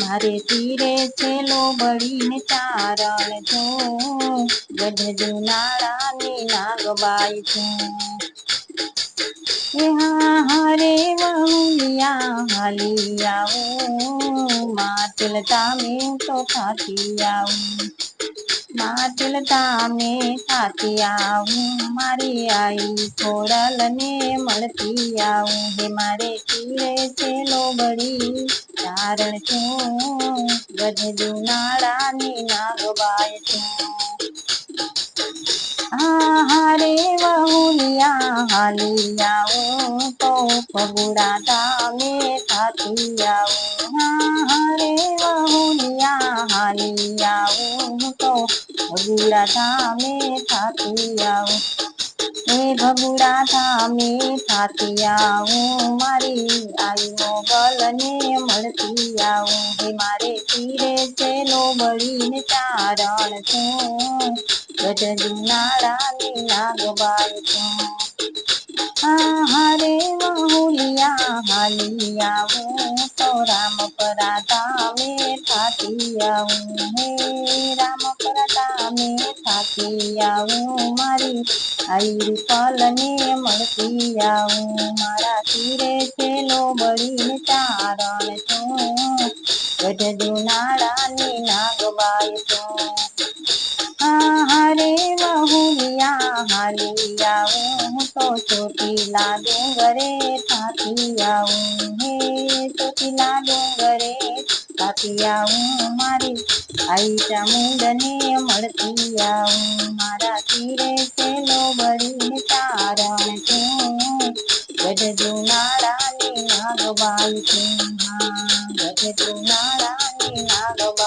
મારે તીરે છેલો બળીને ચારણ છો. ગઢ જુનાળાની નાગબાઈ છું. એ હા હરે વહુલિયા હાલી આવું. માં તો થાકી આવું. તામે થાકી આવું મારી આઈ ખોડલ ને મળતી આવું હે મારે તીરે છે લોબડી ચારણ છું ગઢ જુનાળાની નાગવાય છું હારે વહુલિયા હાલી આવું તો પગુડા તામે થાકી આવું હારે પગુડા ધામે થાતી આવું એ ભગુડા ધામે થાતી આવું મારી આઈ મોગલ ને મળતી આવું હે મારે તીરે છે બળીને ચારણ છું ગઢ જુનાળાની નાગબાઈ છું હારે મહુલિયા હાલી આવું તો રામ પરાધામે થાતી આવું હે આવું મારી આઈ રૂપાલ ને મળતી આવું મારા તીરે છેલો બળીને તારણ છું. ગઢ જુનાળાની નાગવાય છું હારે વહુલિયા હાલી આવું તો ચોટીલા ડુંગરે થાકી આવું હે ચોટીલા ડુંગરે થાકી આવું મારી આઈ ચામુંડને મળતી આવું મારા તીરે સેલો બળીને તારણ છું. ગઢ જુનાળાની નાગવાલ છું. હા ગઢ જુનાળાની નાગબાઈ